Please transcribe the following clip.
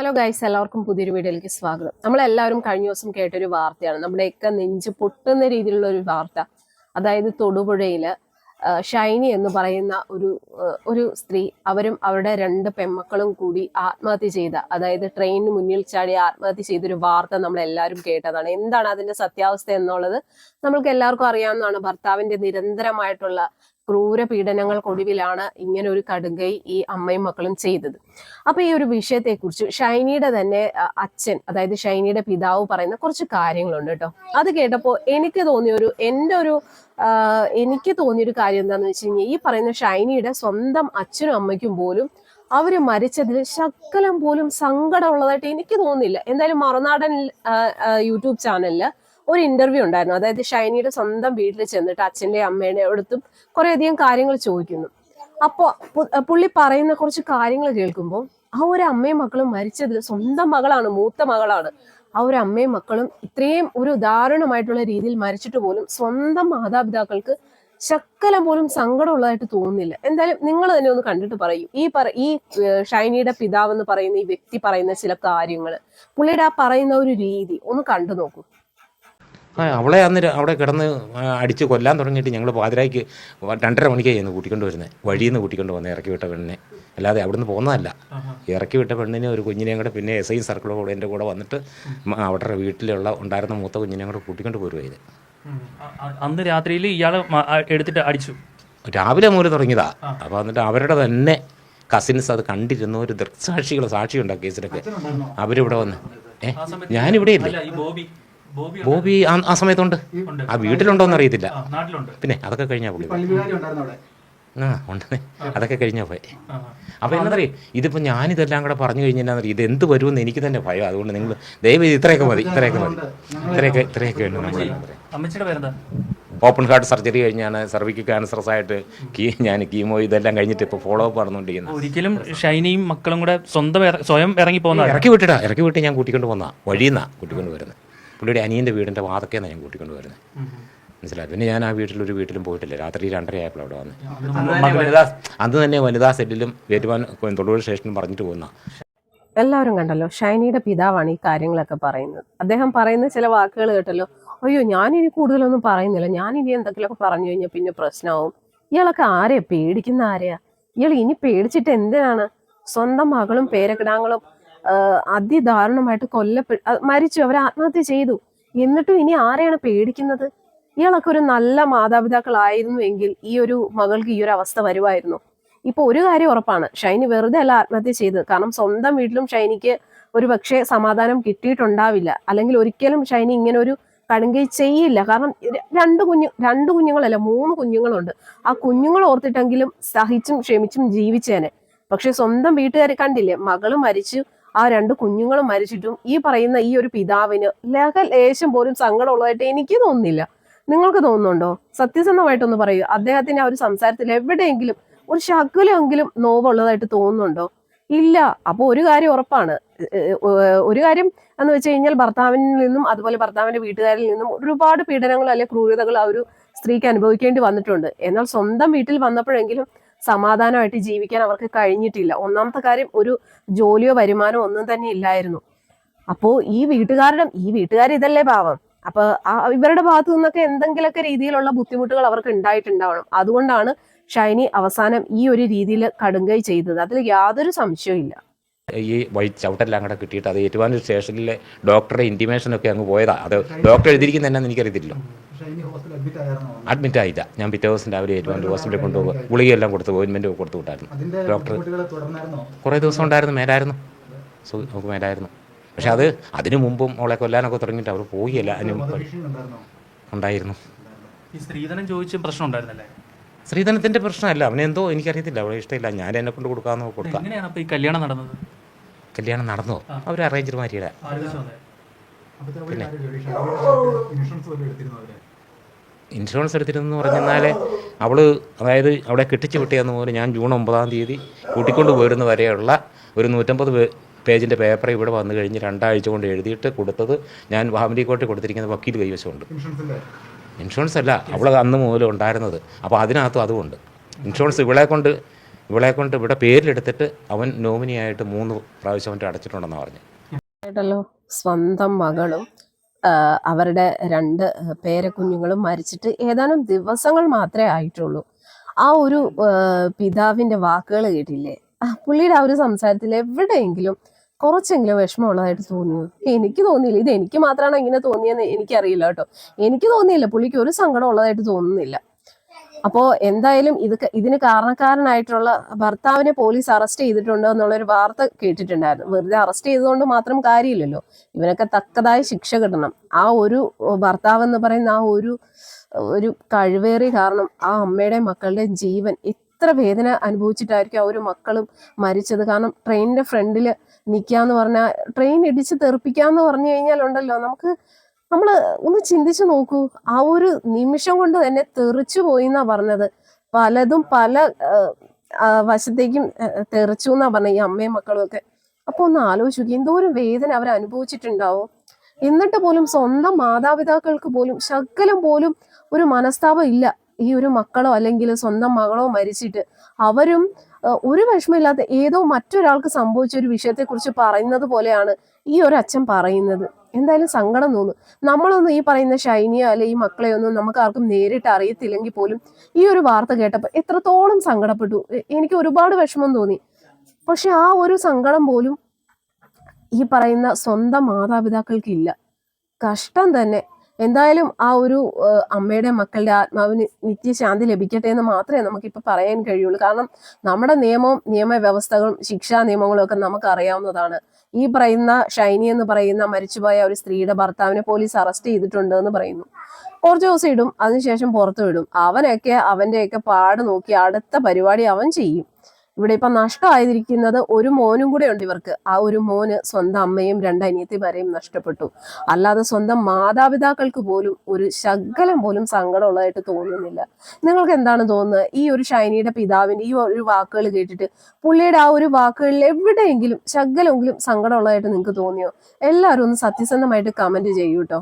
Hello guys എല്ലാവർക്കും പുതിയൊരു വീഡിയോയിലേക്ക് സ്വാഗതം. നമ്മളെല്ലാവരും കഴിഞ്ഞ ദിവസം കേട്ടൊരു വാർത്തയാണ്. നമ്മുടെയൊക്കെ നെഞ്ച് പൊട്ടുന്ന രീതിയിലുള്ള ഒരു വാർത്ത. അതായത് തൊടുപുഴയിൽ ഷൈനി എന്ന് പറയുന്ന ഒരു ഒരു സ്ത്രീ അവരും അവരുടെ രണ്ട് പെമ്മക്കളും കൂടി ആത്മഹത്യ ചെയ്ത അതായത് ട്രെയിനിന് മുന്നിൽ ചാടി ആത്മഹത്യ ചെയ്തൊരു വാർത്ത നമ്മളെല്ലാവരും കേട്ടതാണ്. എന്താണ് അതിന്റെ സത്യാവസ്ഥ എന്നുള്ളത് നമ്മൾക്ക് എല്ലാവർക്കും അറിയാവുന്നതാണ്. ഭർത്താവിന്റെ നിരന്തരമായിട്ടുള്ള ക്രൂര പീഡനങ്ങൾക്കൊടുവിലാണ് ഇങ്ങനെ ഒരു കടുങ്കൈ ഈ അമ്മയും മക്കളും ചെയ്തത്. അപ്പൊ ഈ ഒരു വിഷയത്തെക്കുറിച്ച് ഷൈനിയുടെ തന്നെ അച്ഛൻ അതായത് ഷൈനിയുടെ പിതാവ് പറയുന്ന കുറച്ച് കാര്യങ്ങളുണ്ട് കേട്ടോ. അത് കേട്ടപ്പോൾ എനിക്ക് തോന്നിയ ഒരു എന്റെ ഒരു എനിക്ക് തോന്നിയൊരു കാര്യം എന്താന്ന് വെച്ച് കഴിഞ്ഞാൽ ഈ പറയുന്ന ഷൈനിയുടെ സ്വന്തം അച്ഛനും അമ്മയ്ക്കും പോലും അവർ മരിച്ചതിൽ ശക്കലം പോലും സങ്കടമുള്ളതായിട്ട് എനിക്ക് തോന്നുന്നില്ല. എന്തായാലും മറുനാടൻ യൂട്യൂബ് ചാനലിൽ ഒരു ഇന്റർവ്യൂ ഉണ്ടായിരുന്നു. അതായത് ഷൈനിയുടെ സ്വന്തം വീട്ടിൽ ചെന്നിട്ട് അച്ഛന്റെയും അമ്മയുടെ അടുത്തും കുറേയധികം കാര്യങ്ങൾ ചോദിക്കുന്നു. അപ്പോൾ പുള്ളി പറയുന്ന കുറച്ച് കാര്യങ്ങൾ കേൾക്കുമ്പോൾ ആ ഒരു അമ്മയും മക്കളും മരിച്ചതിൽ സ്വന്തം മകളാണ് മൂത്ത മകളാണ്. ആ ഒരു അമ്മയും മക്കളും ഇത്രയും ഒരു ദാരുണമായിട്ടുള്ള രീതിയിൽ മരിച്ചിട്ട് പോലും സ്വന്തം മാതാപിതാക്കൾക്ക് ശക്കലം പോലും സങ്കടമുള്ളതായിട്ട് തോന്നുന്നില്ല. എന്തായാലും നിങ്ങൾ തന്നെ ഒന്ന് കണ്ടിട്ട് പറയും. ഈ പറ ഈ ഷൈനിയുടെ പിതാവ് എന്ന് പറയുന്ന ഈ വ്യക്തി പറയുന്ന ചില കാര്യങ്ങൾ പുള്ളിയുടെ ആ പറയുന്ന ഒരു രീതി ഒന്ന് കണ്ടു നോക്കൂ. ആ അവളെ അന്ന് അവിടെ കിടന്ന് അടിച്ച് കൊല്ലാൻ തുടങ്ങിയിട്ട് ഞങ്ങൾ പാതിരായ്ക്ക് രണ്ടര മണിക്കായി ഇന്ന് കൂട്ടിക്കൊണ്ട് വരുന്നത് വഴിയിൽ നിന്ന് കൂട്ടിക്കൊണ്ട് വന്നത് ഇറക്കി വിട്ട പെണ്ണിനെ. അല്ലാതെ അവിടുന്ന് പോകുന്നതല്ല ഇറക്കി വിട്ട പെണ്ണിനെ ഒരു കുഞ്ഞിനെയും കൂടെ പിന്നെ എസ് ഐ സർക്കിളും കൂടെ എന്റെ കൂടെ വന്നിട്ട് അവരുടെ വീട്ടിലുള്ള ഉണ്ടായിരുന്ന മൂത്ത കുഞ്ഞിനെയും കൂടെ കൂട്ടിക്കൊണ്ട് പോരുവായത് അന്ന് രാത്രിയിൽ ഇയാൾ എടുത്തിട്ട് അടിച്ചു. രാവിലെ മൂല തുടങ്ങിയതാ. അപ്പോൾ എന്നിട്ട് അവരുടെ തന്നെ കസിൻസ് അത് കണ്ടിരുന്ന ഒരു ദൃക്സാക്ഷികൾ സാക്ഷിയുണ്ടാ കേസിലൊക്കെ. അവരിവിടെ വന്ന്. ഏഹ് ഞാനിവിടെ ഇല്ല ബോബി ആ സമയത്തുണ്ട്. ആ വീട്ടിലുണ്ടോന്ന് അറിയത്തില്ല. നാട്ടിലുണ്ട്. പിന്നെ അതൊക്കെ കഴിഞ്ഞാ പുള്ളി പോയി. പള്ളിവികാരി ഉണ്ടായിരുന്നു അവിടെ. ആ ഉണ്ട്. അതൊക്കെ കഴിഞ്ഞാ പോയി. അപ്പോൾ ഇതിപ്പോ ഇതിപ്പോൾ ഞാനിതെല്ലാം കൂടെ പറഞ്ഞു കഴിഞ്ഞാൽ ഇത് എന്ത് വരുമെന്ന് എനിക്ക് തന്നെ ഭയം. അതുകൊണ്ട് നിങ്ങൾ ദയവ് ചെയ്ത് ഇത്രയൊക്കെ മതി. ഇത്രയൊക്കെ മതി. ഇത്രയൊക്കെ ഇത്രയൊക്കെ ഉണ്ട് നമ്മൾ അമ്മച്ചിയുടെ ഓപ്പൺ ഹാർട്ട് സർജറി കഴിഞ്ഞാണ് സർവിക്ക് ക്യാൻസറസ് ആയിട്ട് കീ ഞാൻ കീമോ ഇതെല്ലാം കഴിഞ്ഞിട്ട് ഇപ്പോൾ ഫോളോ അപ്പ് നടന്നുകൊണ്ടിരിക്കുന്നത്. ഒരിക്കലും ഷൈനിയും മക്കളും കൂടെ സ്വന്തം സ്വയം ഇറങ്ങി പോകുന്ന ഇറക്കി വിട്ടിടാ. ഇറക്കി വിട്ട് ഞാൻ കൂട്ടിക്കൊണ്ട് പോന്നാ വഴിയെന്നാ കൂട്ടിക്കൊണ്ട് വരുന്നത് പുള്ളിയുടെ അനിയന്റെ വീടിന്റെ വാതക്കെയാണ് ഞാൻ കൂട്ടിക്കൊണ്ട് വരുന്നത്. മനസ്സിലായി? പിന്നെ ഞാൻ ആ വീട്ടിലൊരു വീട്ടിലും പോയിട്ടില്ല. രാത്രി രണ്ടര ആയപ്പോൾ അവിടെ വന്ന് വനിതാ അന്ന് തന്നെ വനിതാ സെല്ലിലും വേറ്റുവാൻ തൊടുപുഴ സ്റ്റേഷനിലും പറഞ്ഞിട്ട് പോകുന്ന എല്ലാവരും കണ്ടല്ലോ ഷൈനിയുടെ പിതാവാണ് ഈ കാര്യങ്ങളൊക്കെ പറയുന്നത്. അദ്ദേഹം പറയുന്ന ചില വാക്കുകൾ കേട്ടല്ലോ അയ്യോ ഞാനിനി കൂടുതലൊന്നും പറയുന്നില്ല. ഞാനിനി എന്തെങ്കിലുമൊക്കെ പറഞ്ഞു കഴിഞ്ഞാൽ പിന്നെ പ്രശ്നമാവും. ഇയാളൊക്കെ ആരെയാ? പേടിക്കുന്ന ആരെയാ? ഇയാൾ ഇനി പേടിച്ചിട്ട് എന്തിനാണ്? സ്വന്തം മകളും പേരക്കിടാങ്ങളും അതിദാരുണമായിട്ട് കൊല്ലപ്പെട്ടു മരിച്ചു. അവർ ആത്മഹത്യ ചെയ്തു. എന്നിട്ടും ഇനി ആരെയാണ് പേടിക്കുന്നത്? ഇയാളൊക്കെ ഒരു നല്ല മാതാപിതാക്കളായിരുന്നു എങ്കിൽ ഈ ഒരു മകൾക്ക് ഈ ഒരു അവസ്ഥ വരുമായിരുന്നു. ഇപ്പൊ ഒരു കാര്യം ഉറപ്പാണ്. ഷൈനി വെറുതെ അല്ല ആത്മഹത്യ ചെയ്തത്. കാരണം സ്വന്തം വീട്ടിലും ഷൈനിക്ക് ഒരു പക്ഷേ സമാധാനം കിട്ടിയിട്ടുണ്ടാവില്ല. അല്ലെങ്കിൽ ഒരിക്കലും ഷൈനി ഇങ്ങനെ ഒരു കടുങ്കൈ ചെയ്യില്ല. കാരണം രണ്ട് കുഞ്ഞു രണ്ട് കുഞ്ഞുങ്ങളല്ല മൂന്ന് കുഞ്ഞുങ്ങളുണ്ട്. ആ കുഞ്ഞുങ്ങൾ ഓർത്തിട്ടെങ്കിലും സഹിച്ചും ക്ഷമിച്ചും ജീവിച്ചേനെ. പക്ഷെ സ്വന്തം വീട്ടുകാരെ കണ്ടില്ലേ? മകൾ മരിച്ചു ആ രണ്ട് കുഞ്ഞുങ്ങളും മരിച്ചിട്ടും ഈ പറയുന്ന ഈ ഒരു പിതാവിന് ലേഖ ലേശം പോലും സങ്കടമുള്ളതായിട്ട് എനിക്ക് തോന്നുന്നില്ല. നിങ്ങൾക്ക് തോന്നുന്നുണ്ടോ? സത്യസന്ധമായിട്ടൊന്ന് പറയൂ. അദ്ദേഹത്തിന്റെ ആ ഒരു സംസാരത്തിൽ എവിടെയെങ്കിലും ഒരു ശകുലമെങ്കിലും നോവുള്ളതായിട്ട് തോന്നുന്നുണ്ടോ? ഇല്ല. അപ്പോൾ ഒരു കാര്യം ഉറപ്പാണ്. ഒരു കാര്യം എന്ന് വെച്ച് കഴിഞ്ഞാൽ ഭർത്താവിൽ നിന്നും അതുപോലെ ഭർത്താവിന്റെ വീട്ടുകാരിൽ നിന്നും ഒരുപാട് പീഡനങ്ങൾ അല്ലെങ്കിൽ ക്രൂരതകൾ ആ ഒരു സ്ത്രീക്ക് അനുഭവിക്കേണ്ടി വന്നിട്ടുണ്ട്. എന്നാൽ സ്വന്തം വീട്ടിൽ വന്നപ്പോഴെങ്കിലും സമാധാനമായിട്ട് ജീവിക്കാൻ അവർക്ക് കഴിഞ്ഞിട്ടില്ല. ഒന്നാമത്തെ കാര്യം ഒരു ജോലിയോ വരുമാനമോ ഒന്നും തന്നെ ഇല്ലായിരുന്നു. അപ്പോ ഈ വീട്ടുകാരുടെ ഈ വീട്ടുകാർ ഇതല്ലേ പാവം. അപ്പൊ ഇവരുടെ ഭാഗത്തു നിന്നൊക്കെ എന്തെങ്കിലുമൊക്കെ രീതിയിലുള്ള ബുദ്ധിമുട്ടുകൾ അവർക്ക് ഉണ്ടായിട്ടുണ്ടാവണം. അതുകൊണ്ടാണ് ഷൈനി അവസാനം ഈ ഒരു രീതിയിൽ കടുങ്കൈ ചെയ്തത്. അതിൽ യാതൊരു സംശയവും ഈ വഴി ചവിട്ടെല്ലാം കൂടെ കിട്ടിയിട്ട് അത് ഏറ്റുമാനൂർ സ്റ്റേഷനിലെ ഡോക്ടറുടെ ഇന്റിമേഷനൊക്കെ അങ്ങ് പോയതാ. അത് ഡോക്ടർ എഴുതിയിരിക്കുന്ന എന്നാന്ന് എനിക്കറിയത്തില്ല അഡ്മിറ്റ് ആയില്ല. ഞാൻ പിറ്റേ ദിവസം രാവിലെ ഏറ്റുമാനൂർ ഹോസ്പിറ്റലിൽ കൊണ്ടുപോകും. ഗുളികയെല്ലാം കൊടുത്ത് ഓയിൻമെന്റ് കൊടുത്തു വിട്ടായിരുന്നു. ഡോക്ടർ കുറേ ദിവസം ഉണ്ടായിരുന്നു. മേലായിരുന്നു. സോ നമുക്ക് മേലായിരുന്നു. പക്ഷെ അത് അതിനു മുമ്പും അവളെ കൊല്ലാനൊക്കെ തുടങ്ങിയിട്ട് അവർ പോയില്ല. അതിന് ഉണ്ടായിരുന്നു. ഈ സ്ത്രീധനം ചോദിച്ച പ്രശ്നം ഉണ്ടായിരുന്നല്ലേ? സ്ത്രീധനത്തിന്റെ പ്രശ്നമല്ല. അവനെന്തോ എനിക്കറിയത്തില്ല. അവളെ ഇഷ്ടമില്ല. ഞാൻ എന്നെ കൊണ്ട് കൊടുക്കാമെന്ന് കൊടുക്കാം. എങ്ങനെയാണ് അപ്പോൾ ഈ കല്യാണം നടന്നത്? കല്യാണം നടന്നോ? അവർ അറേഞ്ചർ മാറ്റിയില്ല പിന്നെ? ഇൻഷുറൻസ് എടുത്തിരുന്നെന്ന് പറഞ്ഞാൽ അവൾ അതായത് അവിടെ കെട്ടിച്ചു വിട്ടിയെന്ന് പോലെ ഞാൻ ജൂൺ ഒമ്പതാം തീയതി കൂട്ടിക്കൊണ്ട് പോയിരുന്ന വരെയുള്ള ഒരു നൂറ്റമ്പത് പേജിന്റെ പേജിന്റെ പേപ്പർ ഇവിടെ വന്നു കഴിഞ്ഞ് രണ്ടാഴ്ച കൊണ്ട് എഴുതിയിട്ട് കൊടുത്തത് ഞാൻ ഫാമിലി കോട്ടി കൊടുത്തിരിക്കുന്ന വക്കീൽ കൈവശമുണ്ട്. ഇൻഷുറൻസ് അല്ല? അവൾ അന്ന് മുതൽ ഉണ്ടായിരുന്നത്. അപ്പോൾ അതിനകത്തും അതുമുണ്ട്. ഇൻഷുറൻസ് ഇവളെ കൊണ്ട് ഇവളെ കൊണ്ട് ഇവിടെ പേരിലെടുത്തിട്ട് അവൻ നോമിനിയായിട്ട് മൂന്ന് പ്രാവശ്യം അവന്റെ അടച്ചിട്ടുണ്ടെന്ന് പറഞ്ഞു സ്വന്തം മകളും അവരുടെ രണ്ട് പേരക്കുഞ്ഞുങ്ങളും മരിച്ചിട്ട് ഏതാനും ദിവസങ്ങൾ മാത്രമേ ആയിട്ടുള്ളൂ. ആ ഒരു പിതാവിന്റെ വാക്കുകൾ കേട്ടില്ലേ? പുള്ളിയുടെ ആ ഒരു സംസാരത്തിൽ എവിടെയെങ്കിലും കുറച്ചെങ്കിലും വിഷമമുള്ളതായിട്ട് തോന്നിയത് എനിക്ക് തോന്നിയില്ല. ഇത് എനിക്ക് മാത്രമാണ് ഇങ്ങനെ തോന്നിയെന്ന് എനിക്കറിയില്ല കേട്ടോ. എനിക്ക് തോന്നിയില്ല. പുള്ളിക്ക് ഒരു സങ്കടം ഉള്ളതായിട്ട് തോന്നുന്നില്ല. അപ്പോ എന്തായാലും ഇത് ഇതിന് കാരണക്കാരനായിട്ടുള്ള ഭർത്താവിനെ പോലീസ് അറസ്റ്റ് ചെയ്തിട്ടുണ്ട് എന്നുള്ളൊരു വാർത്ത കേട്ടിട്ടുണ്ടായിരുന്നു. വെറുതെ അറസ്റ്റ് ചെയ്തതുകൊണ്ട് മാത്രം കാര്യമില്ലല്ലോ. ഇവനൊക്കെ തക്കതായ ശിക്ഷ കിട്ടണം. ആ ഒരു ഭർത്താവ് എന്ന് പറയുന്ന ആ ഒരു ഒരു കഴിവേറി കാരണം ആ അമ്മയുടെ മക്കളുടെ ജീവൻ എത്ര വേദന അനുഭവിച്ചിട്ടായിരിക്കും ആ ഒരു മക്കളും മരിച്ചത്. കാരണം ട്രെയിനിന്റെ ഫ്രണ്ടിൽ നിൽക്കാന്ന് പറഞ്ഞാൽ ട്രെയിൻ ഇടിച്ച് തെറിപ്പിക്കാന്ന് പറഞ്ഞു കഴിഞ്ഞാൽ ഉണ്ടല്ലോ നമുക്ക് നമ്മൾ ഒന്ന് ചിന്തിച്ചു നോക്കൂ. ആ ഒരു നിമിഷം കൊണ്ട് തന്നെ തെറിച്ചു പോയി എന്നാ പറഞ്ഞത്. പലതും പല വശത്തേക്കും തെറിച്ചു എന്നാ പറഞ്ഞത് ഈ അമ്മയും മക്കളും ഒക്കെ. അപ്പൊ ഒന്ന് ആലോചിച്ചു എന്തോ എന്തോരം വേദന അവർ അനുഭവിച്ചിട്ടുണ്ടാവോ? എന്നിട്ട് പോലും സ്വന്തം മാതാപിതാക്കൾക്ക് പോലും ശകലം പോലും ഒരു മനസ്താപം ഇല്ല. ഈ ഒരു മക്കളോ അല്ലെങ്കിൽ സ്വന്തം മകളോ മരിച്ചിട്ട് അവരും ഒരു വിഷമമില്ലാത്ത ഏതോ മറ്റൊരാൾക്ക് സംഭവിച്ച ഒരു വിഷയത്തെക്കുറിച്ച് പറയുന്നത് പോലെയാണ് ഈ ഒരു അച്ഛൻ പറയുന്നത്. എന്തായാലും സങ്കടം തോന്നും. നമ്മളൊന്നും ഈ പറയുന്ന ഷൈനിയോ അല്ലെ ഈ മക്കളെയൊന്നും നമുക്ക് ആർക്കും നേരിട്ട് അറിയത്തില്ലെങ്കിൽ പോലും ഈ ഒരു വാർത്ത കേട്ടപ്പോൾ എത്രത്തോളം സങ്കടപ്പെട്ടു. എനിക്ക് ഒരുപാട് വിഷമം തോന്നി. പക്ഷെ ആ ഒരു സങ്കടം പോലും ഈ പറയുന്ന സ്വന്തം മാതാപിതാക്കൾക്കില്ല. കഷ്ടം തന്നെ. എന്തായാലും ആ ഒരു അമ്മയുടെ മക്കളുടെ ആത്മാവിന് നിത്യശാന്തി ലഭിക്കട്ടെ എന്ന് മാത്രമേ നമുക്കിപ്പോൾ പറയാൻ കഴിയുള്ളൂ. കാരണം നമ്മുടെ നിയമവും നിയമവ്യവസ്ഥകളും ശിക്ഷാ നിയമങ്ങളും ഒക്കെ നമുക്ക് അറിയാവുന്നതാണ് ഈ പറയുന്ന ഷൈനി എന്ന് പറയുന്ന മരിച്ചുപോയ ഒരു സ്ത്രീയുടെ ഭർത്താവിനെ പോലീസ് അറസ്റ്റ് ചെയ്തിട്ടുണ്ട് എന്ന് പറയുന്നു. കുറച്ച് ദിവസം ഇടും അതിനുശേഷം പുറത്തു വിടും അവനൊക്കെ അവന്റെയൊക്കെ പാട് നോക്കി അടുത്ത പരിപാടി അവൻ ചെയ്യും. ഇവിടെ ഇപ്പൊ നഷ്ടമായിരിക്കുന്നത് ഒരു മോനും കൂടെ ഉണ്ട് ഇവർക്ക്. ആ ഒരു മോന് സ്വന്തം അമ്മയും രണ്ട് അനിയത്തിമാരെയും നഷ്ടപ്പെട്ടു. അല്ലാതെ സ്വന്തം മാതാപിതാക്കൾക്ക് പോലും ഒരു ശകലം പോലും സങ്കടമുള്ളതായിട്ട് തോന്നുന്നില്ല. നിങ്ങൾക്ക് എന്താണ് തോന്നുന്നത്? ഈ ഒരു ഷൈനിയുടെ പിതാവിന്റെ ഈ ഒരു വാക്കുകൾ കേട്ടിട്ട് പുള്ളിയുടെ ആ ഒരു വാക്കുകളിൽ എവിടെയെങ്കിലും ശകലമെങ്കിലും സങ്കടമുള്ളതായിട്ട് നിങ്ങൾക്ക് തോന്നിയോ? എല്ലാവരും ഒന്ന് സത്യസന്ധമായിട്ട് കമന്റ് ചെയ്യൂ കേട്ടോ